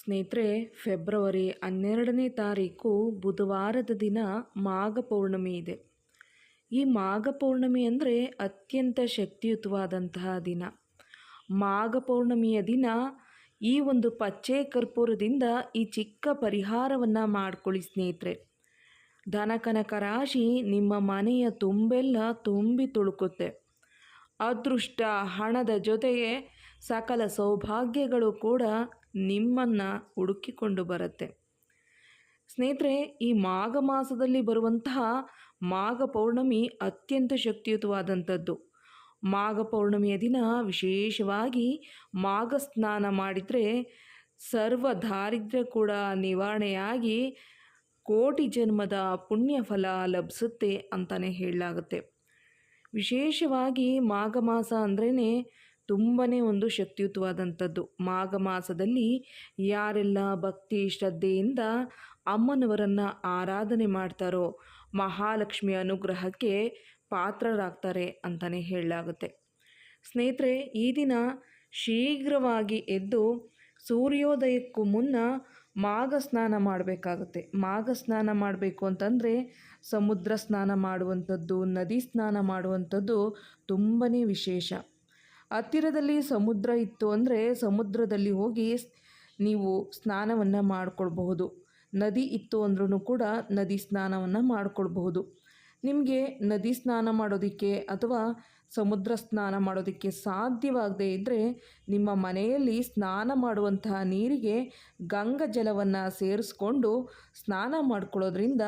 ಸ್ನೇಹಿತರೆ, ಫೆಬ್ರವರಿ ಹನ್ನೆರಡನೇ ತಾರೀಕು ಬುಧವಾರದ ದಿನ ಮಾಘ ಪೌರ್ಣಮಿ ಇದೆ. ಈ ಮಾಘ ಪೌರ್ಣಮಿ ಅಂದರೆ ಅತ್ಯಂತ ಶಕ್ತಿಯುತವಾದಂತಹ ದಿನ. ಮಾಘ ಪೌರ್ಣಮಿಯ ದಿನ ಈ ಒಂದು ಪಚ್ಚೆ ಕರ್ಪೂರದಿಂದ ಈ ಚಿಕ್ಕ ಪರಿಹಾರವನ್ನು ಮಾಡಿಕೊಳ್ಳಿ ಸ್ನೇಹಿತರೆ. ಧನಕನಕ ರಾಶಿ ನಿಮ್ಮ ಮನೆಯ ತುಂಬೆಲ್ಲ ತುಂಬಿ ತುಳುಕುತ್ತೆ. ಅದೃಷ್ಟ, ಹಣದ ಜೊತೆಗೆ ಸಕಲ ಸೌಭಾಗ್ಯಗಳು ಕೂಡ ನಿಮ್ಮನ್ನು ಹುಡುಕಿಕೊಂಡು ಬರುತ್ತೆ. ಸ್ನೇಹಿತರೆ, ಈ ಮಾಘ ಮಾಸದಲ್ಲಿ ಬರುವಂತಹ ಮಾಘ ಪೌರ್ಣಮಿ ಅತ್ಯಂತ ಶಕ್ತಿಯುತವಾದಂಥದ್ದು. ಮಾಘ ಪೌರ್ಣಮಿಯ ದಿನ ವಿಶೇಷವಾಗಿ ಮಾಘ ಸ್ನಾನ ಮಾಡಿದರೆ ಸರ್ವ ದಾರಿದ್ರ್ಯ ಕೂಡ ನಿವಾರಣೆಯಾಗಿ ಕೋಟಿ ಜನ್ಮದ ಪುಣ್ಯ ಫಲ ಲಭಿಸುತ್ತೆ ಅಂತಲೇ ಹೇಳಲಾಗುತ್ತೆ. ವಿಶೇಷವಾಗಿ ಮಾಘ ಮಾಸ ಅಂದ್ರೇ ತುಂಬಾ ಒಂದು ಶಕ್ತಿಯುತವಾದಂಥದ್ದು. ಮಾಘ ಮಾಸದಲ್ಲಿ ಯಾರೆಲ್ಲ ಭಕ್ತಿ ಶ್ರದ್ಧೆಯಿಂದ ಅಮ್ಮನವರನ್ನು ಆರಾಧನೆ ಮಾಡ್ತಾರೋ ಮಹಾಲಕ್ಷ್ಮಿ ಅನುಗ್ರಹಕ್ಕೆ ಪಾತ್ರರಾಗ್ತಾರೆ ಅಂತಲೇ ಹೇಳಲಾಗುತ್ತೆ. ಸ್ನೇಹಿತರೆ, ಈ ದಿನ ಶೀಘ್ರವಾಗಿ ಎದ್ದು ಸೂರ್ಯೋದಯಕ್ಕೂ ಮುನ್ನ ಮಾಘ ಸ್ನಾನ ಮಾಡಬೇಕಾಗುತ್ತೆ. ಮಾಘ ಸ್ನಾನ ಮಾಡಬೇಕು ಅಂತಂದರೆ ಸಮುದ್ರ ಸ್ನಾನ ಮಾಡುವಂಥದ್ದು, ನದಿ ಸ್ನಾನ ಮಾಡುವಂಥದ್ದು ತುಂಬಾ ವಿಶೇಷ. ಹತ್ತಿರದಲ್ಲಿ ಸಮುದ್ರ ಇತ್ತು ಅಂದರೆ ಸಮುದ್ರದಲ್ಲಿ ಹೋಗಿ ನೀವು ಸ್ನಾನವನ್ನು ಮಾಡಿಕೊಳ್ಬಹುದು. ನದಿ ಇತ್ತು ಅಂದ್ರೂ ಕೂಡ ನದಿ ಸ್ನಾನವನ್ನು ಮಾಡಿಕೊಳ್ಬಹುದು. ನಿಮಗೆ ನದಿ ಸ್ನಾನ ಮಾಡೋದಕ್ಕೆ ಅಥವಾ ಸಮುದ್ರ ಸ್ನಾನ ಮಾಡೋದಕ್ಕೆ ಸಾಧ್ಯವಾಗದೇ ಇದ್ದರೆ ನಿಮ್ಮ ಮನೆಯಲ್ಲಿ ಸ್ನಾನ ಮಾಡುವಂತಹ ನೀರಿಗೆ ಗಂಗ ಜಲವನ್ನು ಸೇರಿಸ್ಕೊಂಡು ಸ್ನಾನ ಮಾಡಿಕೊಳ್ಳೋದ್ರಿಂದ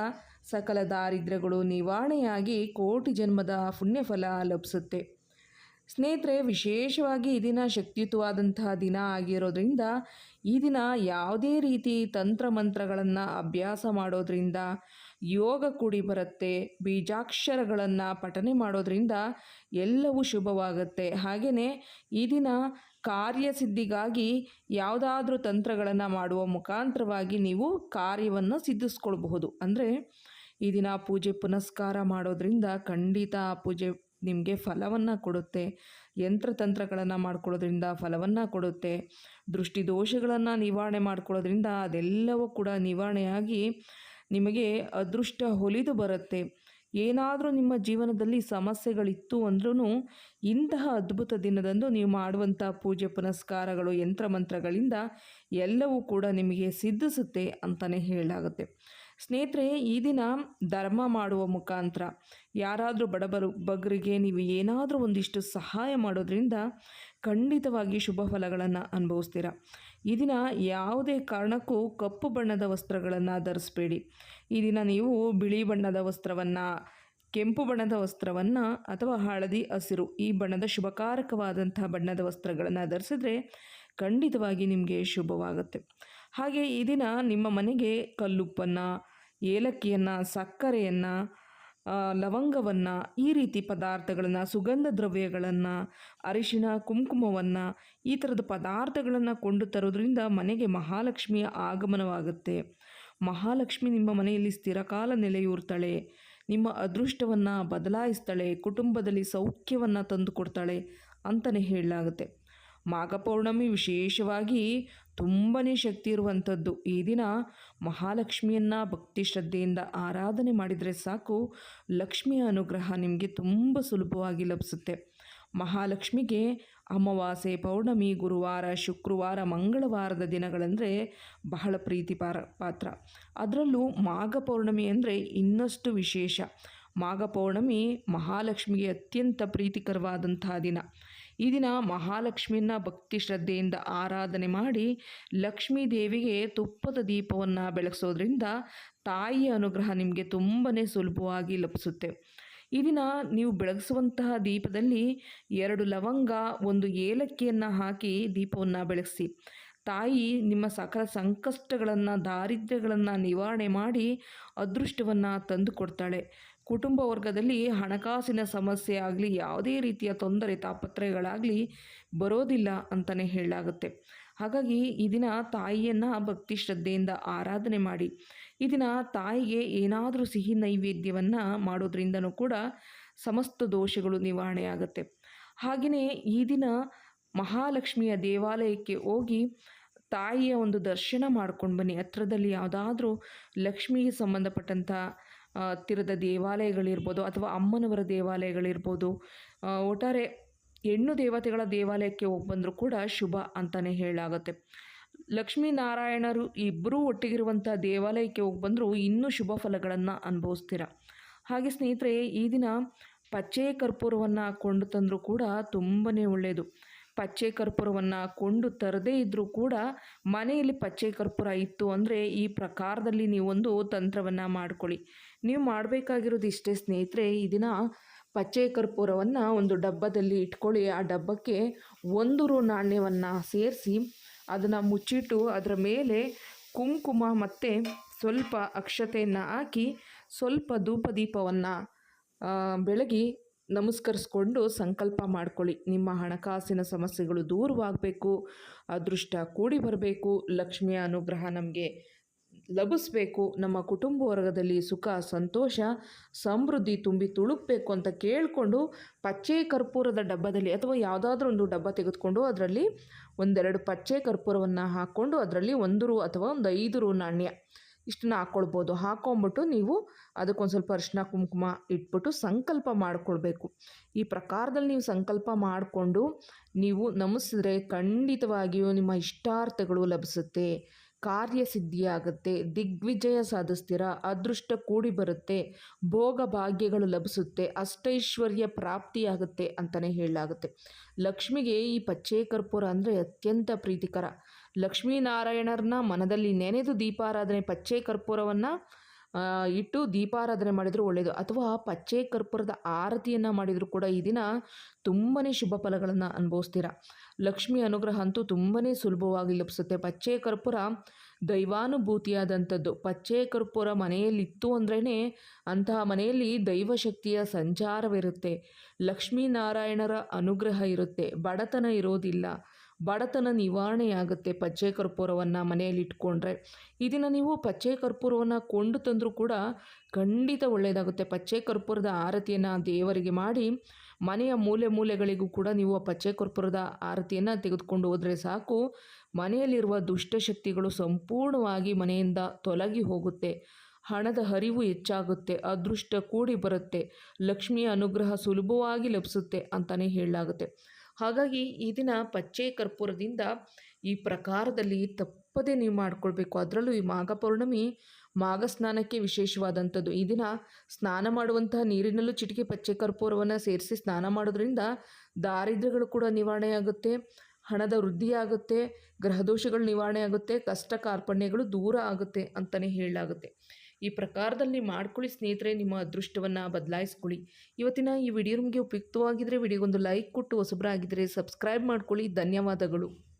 ಸಕಲ ದಾರಿದ್ರ್ಯಗಳು ನಿವಾರಣೆಯಾಗಿ ಕೋಟಿ ಜನ್ಮದ ಪುಣ್ಯಫಲ ಲಭಿಸುತ್ತೆ. ಸ್ನೇಹಿತರೆ, ವಿಶೇಷವಾಗಿ ಈ ದಿನ ಶಕ್ತಿಯುತವಾದಂತಹ ದಿನ ಆಗಿರೋದ್ರಿಂದ, ಈ ದಿನ ಯಾವುದೇ ರೀತಿ ತಂತ್ರ ಮಂತ್ರಗಳನ್ನು ಅಭ್ಯಾಸ ಮಾಡೋದ್ರಿಂದ, ಯೋಗ ಕೂಡಿ ಬರುತ್ತೆ, ಬೀಜಾಕ್ಷರಗಳನ್ನು ಪಠನೆ ಮಾಡೋದ್ರಿಂದ ಎಲ್ಲವೂ ಶುಭವಾಗುತ್ತೆ. ಹಾಗೆಯೇ ಈ ದಿನ ಕಾರ್ಯಸಿದ್ಧಿಗಾಗಿ ಯಾವುದಾದ್ರೂ ತಂತ್ರಗಳನ್ನು ಮಾಡುವ ಮುಖಾಂತರವಾಗಿ ನೀವು ಕಾರ್ಯವನ್ನು ಸಿದ್ಧಿಸ್ಕೊಳ್ಬಹುದು. ಅಂದರೆ ಈ ದಿನ ಪೂಜೆ ಪುನಸ್ಕಾರ ಮಾಡೋದ್ರಿಂದ ಖಂಡಿತ ಪೂಜೆ ನಿಮಗೆ ಫಲವನ್ನು ಕೊಡುತ್ತೆ. ಯಂತ್ರತಂತ್ರಗಳನ್ನು ಮಾಡ್ಕೊಳ್ಳೋದ್ರಿಂದ ಫಲವನ್ನು ಕೊಡುತ್ತೆ. ದೃಷ್ಟಿ ದೋಷಗಳನ್ನು ನಿವಾರಣೆ ಮಾಡ್ಕೊಳ್ಳೋದ್ರಿಂದ ಅದೆಲ್ಲವೂ ಕೂಡ ನಿವಾರಣೆಯಾಗಿ ನಿಮಗೆ ಅದೃಷ್ಟ ಹೊಲಿದು ಬರುತ್ತೆ. ಏನಾದರೂ ನಿಮ್ಮ ಜೀವನದಲ್ಲಿ ಸಮಸ್ಯೆಗಳಿತ್ತು ಅಂದ್ರೂ ಇಂತಹ ಅದ್ಭುತ ದಿನದಂದು ನೀವು ಮಾಡುವಂಥ ಪೂಜೆ, ಪುನಸ್ಕಾರಗಳು ಯಂತ್ರ ಮಂತ್ರಗಳಿಂದ ಎಲ್ಲವೂ ಕೂಡ ನಿಮಗೆ ಸಿದ್ಧಿಸುತ್ತೆ ಅಂತಲೇ ಹೇಳಲಾಗುತ್ತೆ. ಸ್ನೇಹಿತರೆ, ಈ ದಿನ ಧರ್ಮ ಮಾಡುವ ಮುಖಾಂತರ ಯಾರಾದರೂ ಬಡಬರು ಬಗ್ಗರಿಗೆ ನೀವು ಏನಾದರೂ ಒಂದಿಷ್ಟು ಸಹಾಯ ಮಾಡೋದ್ರಿಂದ ಖಂಡಿತವಾಗಿ ಶುಭ ಫಲಗಳನ್ನು ಅನುಭವಿಸ್ತೀರ. ಈ ದಿನ ಯಾವುದೇ ಕಾರಣಕ್ಕೂ ಕಪ್ಪು ಬಣ್ಣದ ವಸ್ತ್ರಗಳನ್ನು ಧರಿಸ್ಬೇಡಿ. ಈ ದಿನ ನೀವು ಬಿಳಿ ಬಣ್ಣದ ವಸ್ತ್ರವನ್ನು, ಕೆಂಪು ಬಣ್ಣದ ವಸ್ತ್ರವನ್ನು ಅಥವಾ ಹಳದಿ, ಹಸಿರು ಈ ಬಣ್ಣದ ಶುಭಕಾರಕವಾದಂಥ ಬಣ್ಣದ ವಸ್ತ್ರಗಳನ್ನು ಧರಿಸಿದ್ರೆ ಖಂಡಿತವಾಗಿ ನಿಮಗೆ ಶುಭವಾಗುತ್ತೆ. ಹಾಗೆ ಈ ದಿನ ನಿಮ್ಮ ಮನೆಗೆ ಕಲ್ಲುಪ್ಪನ್ನು ಏಲಕ್ಕಿಯನ್ನು, ಸಕ್ಕರೆಯನ್ನು ಲವಂಗವನ್ನು, ಈ ರೀತಿ ಪದಾರ್ಥಗಳನ್ನು, ಸುಗಂಧ ದ್ರವ್ಯಗಳನ್ನು, ಅರಿಶಿಣ, ಕುಂಕುಮವನ್ನು ಈ ಥರದ ಪದಾರ್ಥಗಳನ್ನು ಕೊಂಡು ತರೋದ್ರಿಂದ ಮನೆಗೆ ಮಹಾಲಕ್ಷ್ಮಿಯ ಆಗಮನವಾಗುತ್ತೆ. ಮಹಾಲಕ್ಷ್ಮಿ ನಿಮ್ಮ ಮನೆಯಲ್ಲಿ ಸ್ಥಿರಕಾಲ ನೆಲೆಯೂರ್ತಾಳೆ. ನಿಮ್ಮ ಅದೃಷ್ಟವನ್ನು ಬದಲಾಯಿಸ್ತಾಳೆ. ಕುಟುಂಬದಲ್ಲಿ ಸೌಖ್ಯವನ್ನು ತಂದುಕೊಡ್ತಾಳೆ ಅಂತಲೇ ಹೇಳಲಾಗುತ್ತೆ. ಮಾಘ ಪೌರ್ಣಮಿ ವಿಶೇಷವಾಗಿ ತುಂಬಾ ಶಕ್ತಿ ಇರುವಂಥದ್ದು. ಈ ದಿನ ಮಹಾಲಕ್ಷ್ಮಿಯನ್ನು ಭಕ್ತಿ ಶ್ರದ್ಧೆಯಿಂದ ಆರಾಧನೆ ಮಾಡಿದರೆ ಸಾಕು. ಲಕ್ಷ್ಮಿಯ ಅನುಗ್ರಹ ನಿಮಗೆ ತುಂಬ ಸುಲಭವಾಗಿ ಲಭಿಸುತ್ತೆ. ಮಹಾಲಕ್ಷ್ಮಿಗೆ ಅಮಾವಾಸ್ಯೆ, ಪೌರ್ಣಮಿ, ಗುರುವಾರ, ಶುಕ್ರವಾರ, ಮಂಗಳವಾರದ ದಿನಗಳಂದರೆ ಬಹಳ ಪ್ರೀತಿ ಪಾರ, ಪಾತ್ರ. ಅದರಲ್ಲೂ ಮಾಘ ಪೌರ್ಣಮಿ ಅಂದರೆ ಇನ್ನಷ್ಟು ವಿಶೇಷ. ಮಾಘ ಪೌರ್ಣಮಿ ಮಹಾಲಕ್ಷ್ಮಿಗೆ ಅತ್ಯಂತ ಪ್ರೀತಿಕರವಾದಂತಹ ದಿನ. ಈ ದಿನ ಮಹಾಲಕ್ಷ್ಮಿಯನ್ನು ಭಕ್ತಿ ಶ್ರದ್ಧೆಯಿಂದ ಆರಾಧನೆ ಮಾಡಿ ಲಕ್ಷ್ಮೀ ದೇವಿಗೆ ತುಪ್ಪದ ದೀಪವನ್ನು ಬೆಳಗಿಸೋದ್ರಿಂದ ತಾಯಿಯ ಅನುಗ್ರಹ ನಿಮಗೆ ತುಂಬಾ ಸುಲಭವಾಗಿ ಲಭಿಸುತ್ತೆ. ಈ ದಿನ ನೀವು ಬೆಳಗಿಸುವಂತಹ ದೀಪದಲ್ಲಿ ಎರಡು ಲವಂಗ, ಒಂದು ಏಲಕ್ಕಿಯನ್ನು ಹಾಕಿ ದೀಪವನ್ನು ಬೆಳಗಿಸಿ. ತಾಯಿ ನಿಮ್ಮ ಸಕಲ ಸಂಕಷ್ಟಗಳನ್ನು, ದಾರಿದ್ರ್ಯಗಳನ್ನು ನಿವಾರಣೆ ಮಾಡಿ ಅದೃಷ್ಟವನ್ನು ತಂದು ಕೊಡ್ತಾಳೆ. ಕುಟುಂಬ ವರ್ಗದಲ್ಲಿ ಹಣಕಾಸಿನ ಸಮಸ್ಯೆ ಆಗಲಿ, ಯಾವುದೇ ರೀತಿಯ ತೊಂದರೆ ತಾಪತ್ರಯಗಳಾಗಲಿ ಬರೋದಿಲ್ಲ ಅಂತಲೇ ಹೇಳಲಾಗುತ್ತೆ. ಹಾಗಾಗಿ ಈ ದಿನ ತಾಯಿಯನ್ನು ಭಕ್ತಿ ಶ್ರದ್ಧೆಯಿಂದ ಆರಾಧನೆ ಮಾಡಿ. ಈ ದಿನ ತಾಯಿಗೆ ಏನಾದರೂ ಸಿಹಿ ನೈವೇದ್ಯವನ್ನು ಮಾಡೋದ್ರಿಂದನೂ ಕೂಡ ಸಮಸ್ತ ದೋಷಗಳು ನಿವಾರಣೆ ಆಗುತ್ತೆ ಹಾಗೆಯೇ ಈ ದಿನ ಮಹಾಲಕ್ಷ್ಮಿಯ ದೇವಾಲಯಕ್ಕೆ ಹೋಗಿ ತಾಯಿಯ ಒಂದು ದರ್ಶನ ಮಾಡ್ಕೊಂಡು ಬನ್ನಿ. ಹತ್ರದಲ್ಲಿ ಯಾವುದಾದ್ರೂ ಲಕ್ಷ್ಮಿಗೆ ಸಂಬಂಧಪಟ್ಟಂಥ ಹತ್ತಿರದ ದೇವಾಲಯಗಳಿರ್ಬೋದು ಅಥವಾ ಅಮ್ಮನವರ ದೇವಾಲಯಗಳಿರ್ಬೋದು ಒಟ್ಟಾರೆ ಹೆಣ್ಣು ದೇವತೆಗಳ ದೇವಾಲಯಕ್ಕೆ ಹೋಗಿ ಬಂದರೂ ಕೂಡ ಶುಭ ಅಂತಲೇ ಹೇಳಲಾಗುತ್ತೆ. ಲಕ್ಷ್ಮೀನಾರಾಯಣರು ಇಬ್ಬರೂ ಒಟ್ಟಿಗಿರುವಂಥ ದೇವಾಲಯಕ್ಕೆ ಹೋಗಿ ಬಂದರೂ ಇನ್ನೂ ಶುಭ ಫಲಗಳನ್ನು ಅನುಭವಿಸ್ತೀರ. ಹಾಗೆ ಸ್ನೇಹಿತರೆ, ಈ ದಿನ ಪಚ್ಚೆ ಕರ್ಪೂರವನ್ನು ಕೊಂಡು ತಂದರೂ ಕೂಡ ತುಂಬಾ ಒಳ್ಳೆಯದು ಪಚ್ಚೆ ಕರ್ಪೂರವನ್ನು ಕೊಂಡು ತರದೇ ಇದ್ದರೂ ಕೂಡ ಮನೆಯಲ್ಲಿ ಪಚ್ಚೆ ಕರ್ಪೂರ ಇತ್ತು ಅಂದರೆ ಈ ಪ್ರಕಾರದಲ್ಲಿ ನೀವೊಂದು ತಂತ್ರವನ್ನು ಮಾಡ್ಕೊಳ್ಳಿ. ನೀವು ಮಾಡಬೇಕಾಗಿರೋದು ಇಷ್ಟೇ ಸ್ನೇಹಿತರೆ, ಈ ದಿನ ಪಚ್ಚೆ ಕರ್ಪೂರವನ್ನು ಒಂದು ಡಬ್ಬದಲ್ಲಿ ಇಟ್ಕೊಳ್ಳಿ. ಆ ಡಬ್ಬಕ್ಕೆ ಒಂದು ರು ನಾಣ್ಯವನ್ನು ಸೇರಿಸಿ ಅದನ್ನು ಮುಚ್ಚಿಟ್ಟು ಅದರ ಮೇಲೆ ಕುಂಕುಮ ಮತ್ತು ಸ್ವಲ್ಪ ಅಕ್ಷತೆಯನ್ನು ಹಾಕಿ ಸ್ವಲ್ಪ ಧೂಪ ದೀಪವನ್ನು ಬೆಳಗಿ ನಮಸ್ಕರಿಸ್ಕೊಂಡು ಸಂಕಲ್ಪ ಮಾಡ್ಕೊಳ್ಳಿ. ನಿಮ್ಮ ಹಣಕಾಸಿನ ಸಮಸ್ಯೆಗಳು ದೂರವಾಗಬೇಕು, ಅದೃಷ್ಟ ಕೂಡಿ ಬರಬೇಕು. ಲಕ್ಷ್ಮಿಯ ಅನುಗ್ರಹ ನಮಗೆ. ಲಭಿಸ್ಬೇಕು. ನಮ್ಮ ಕುಟುಂಬ ವರ್ಗದಲ್ಲಿ ಸುಖ, ಸಂತೋಷ, ಸಮೃದ್ಧಿ ತುಂಬಿ ತುಳುಕಬೇಕು ಅಂತ ಕೇಳಿಕೊಂಡು ಪಚ್ಚೆ ಕರ್ಪೂರದ ಡಬ್ಬದಲ್ಲಿ ಅಥವಾ ಯಾವುದಾದ್ರೂ ಒಂದು ಡಬ್ಬ ತೆಗೆದುಕೊಂಡು ಅದರಲ್ಲಿ ಒಂದೆರಡು ಪಚ್ಚೆ ಕರ್ಪೂರವನ್ನು ಹಾಕ್ಕೊಂಡು ಅದರಲ್ಲಿ ಒಂದು ರು ಅಥವಾ ಒಂದು ಐದು ರು ನಾಣ್ಯ ಇಷ್ಟನ್ನ ಹಾಕ್ಕೊಳ್ಬೋದು ಹಾಕ್ಕೊಂಬಿಟ್ಟು ನೀವು ಅದಕ್ಕೊಂದು ಸ್ವಲ್ಪ ಅರಿಶಿನ ಕುಂಕುಮ ಇಟ್ಬಿಟ್ಟು ಸಂಕಲ್ಪ ಮಾಡಿಕೊಳ್ಬೇಕು. ಈ ಪ್ರಕಾರದಲ್ಲಿ ನೀವು ಸಂಕಲ್ಪ ಮಾಡಿಕೊಂಡು ನೀವು ನಮಿಸಿದ್ರೆ ಖಂಡಿತವಾಗಿಯೂ ನಿಮ್ಮ ಇಷ್ಟಾರ್ಥಗಳು ಲಭಿಸುತ್ತೆ. ಕಾರ್ಯಸಿದ್ಧಿಯಾಗುತ್ತೆ. ದಿಗ್ವಿಜಯ ಸಾಧಿಸ್ತೀರ ಅದೃಷ್ಟ ಕೂಡಿ ಬರುತ್ತೆ. ಭೋಗ ಭಾಗ್ಯಗಳು ಲಭಿಸುತ್ತೆ. ಅಷ್ಟೈಶ್ವರ್ಯ ಪ್ರಾಪ್ತಿಯಾಗುತ್ತೆ ಅಂತಲೇ ಹೇಳಲಾಗುತ್ತೆ. ಲಕ್ಷ್ಮಿಗೆ ಈ ಪಚ್ಚೆ ಕರ್ಪೂರ ಅಂದರೆ ಅತ್ಯಂತ ಪ್ರೀತಿಕರ. ಲಕ್ಷ್ಮೀನಾರಾಯಣರನ್ನ ಮನದಲ್ಲಿ ನೆನೆದು ದೀಪಾರಾಧನೆ ಪಚ್ಚೆ ಕರ್ಪೂರವನ್ನು ಇಟ್ಟು ದೀಪಾರಾಧನೆ ಮಾಡಿದರೂ ಒಳ್ಳೆಯದು ಅಥವಾ ಪಚ್ಚೆ ಕರ್ಪೂರದ ಆರತಿಯನ್ನು ಮಾಡಿದರೂ ಕೂಡ ಈ ದಿನ ತುಂಬಾ ಶುಭ ಫಲಗಳನ್ನು ಅನುಭವಿಸ್ತೀರ. ಲಕ್ಷ್ಮಿ ಅನುಗ್ರಹ ಅಂತೂ ತುಂಬಾ ಸುಲಭವಾಗಿ ಲಭಿಸುತ್ತೆ. ಪಚ್ಚೆ ಕರ್ಪೂರ ದೈವಾನುಭೂತಿಯಾದಂಥದ್ದು. ಪಚ್ಚೆ ಕರ್ಪೂರ ಮನೆಯಲ್ಲಿತ್ತು ಅಂದ್ರೇ ಅಂತಹ ಮನೆಯಲ್ಲಿ ದೈವಶಕ್ತಿಯ ಸಂಚಾರವಿರುತ್ತೆ. ಲಕ್ಷ್ಮೀನಾರಾಯಣರ ಅನುಗ್ರಹ ಇರುತ್ತೆ. ಬಡತನ ಇರೋದಿಲ್ಲ. ಬಡತನ ನಿವಾರಣೆಯಾಗುತ್ತೆ ಪಚ್ಚೆ ಕರ್ಪೂರವನ್ನು ಮನೆಯಲ್ಲಿ ಇಟ್ಕೊಂಡ್ರೆ ಇದನ್ನು ನೀವು ಪಚ್ಚೆ ಕರ್ಪೂರವನ್ನು ಕೊಂಡು ತಂದರೂ ಕೂಡ ಖಂಡಿತ ಒಳ್ಳೆಯದಾಗುತ್ತೆ ಪಚ್ಚೆ ಕರ್ಪೂರದ ಆರತಿಯನ್ನು ದೇವರಿಗೆ ಮಾಡಿ ಮನೆಯ ಮೂಲೆ ಮೂಲೆಗಳಿಗೂ ಕೂಡ ನೀವು ಆ ಪಚ್ಚೆ ಕರ್ಪೂರದ ಆರತಿಯನ್ನು ತೆಗೆದುಕೊಂಡು ಹೋದರೆ ಸಾಕು. ಮನೆಯಲ್ಲಿರುವ ದುಷ್ಟಶಕ್ತಿಗಳು ಸಂಪೂರ್ಣವಾಗಿ ಮನೆಯಿಂದ ತೊಲಗಿ ಹೋಗುತ್ತೆ. ಹಣದ ಹರಿವು ಹೆಚ್ಚಾಗುತ್ತೆ, ಅದೃಷ್ಟ ಕೂಡಿ ಬರುತ್ತೆ. ಲಕ್ಷ್ಮಿಯ ಅನುಗ್ರಹ ಸುಲಭವಾಗಿ ಲಭಿಸುತ್ತೆ ಅಂತಲೇ ಹೇಳಲಾಗುತ್ತೆ. ಹಾಗಾಗಿ ಈ ದಿನ ಪಚ್ಚೆ ಕರ್ಪೂರದಿಂದ ಈ ಪ್ರಕಾರದಲ್ಲಿ ತಪ್ಪದೇ ನೀವು ಮಾಡಿಕೊಳ್ಬೇಕು. ಅದರಲ್ಲೂ ಈ ಮಾಘ ಪೌರ್ಣಮಿ ಮಾಘ ಸ್ನಾನಕ್ಕೆ ವಿಶೇಷವಾದಂಥದ್ದು. ಈ ದಿನ ಸ್ನಾನ ಮಾಡುವಂತಹ ನೀರಿನಲ್ಲೂ ಚಿಟಿಕೆ ಪಚ್ಚೆ ಕರ್ಪೂರವನ್ನು ಸೇರಿಸಿ ಸ್ನಾನ ಮಾಡೋದ್ರಿಂದ ದಾರಿದ್ರ್ಯಗಳು ಕೂಡ ನಿವಾರಣೆಯಾಗುತ್ತೆ ಹಣದ ವೃದ್ಧಿಯಾಗುತ್ತೆ ಗ್ರಹದೋಷಗಳು ನಿವಾರಣೆ ಆಗುತ್ತೆ, ಕಷ್ಟ ಕಾರ್ಪಣ್ಯಗಳು ದೂರ ಆಗುತ್ತೆ ಅಂತಲೇ ಹೇಳಲಾಗುತ್ತೆ. ಈ ಪ್ರಕಾರದಲ್ಲಿ ಮಾಡ್ಕೊಳ್ಳಿ ಸ್ನೇಹಿತರೆ, ನಿಮ್ಮ ಅದೃಷ್ಟವನ್ನು ಬದಲಾಯಿಸ್ಕೊಳ್ಳಿ. ಇವತ್ತಿನ ಈ ವಿಡಿಯೋ ನಿಮಗೆ ಉಪಯುಕ್ತವಾಗಿದ್ದರೆ ವಿಡಿಯೋಗೊಂದು ಲೈಕ್ ಕೊಟ್ಟು ಹೊಸಬ್ರಾಗಿದ್ದರೆ ಸಬ್ಸ್ಕ್ರೈಬ್ ಮಾಡ್ಕೊಳ್ಳಿ. ಧನ್ಯವಾದಗಳು.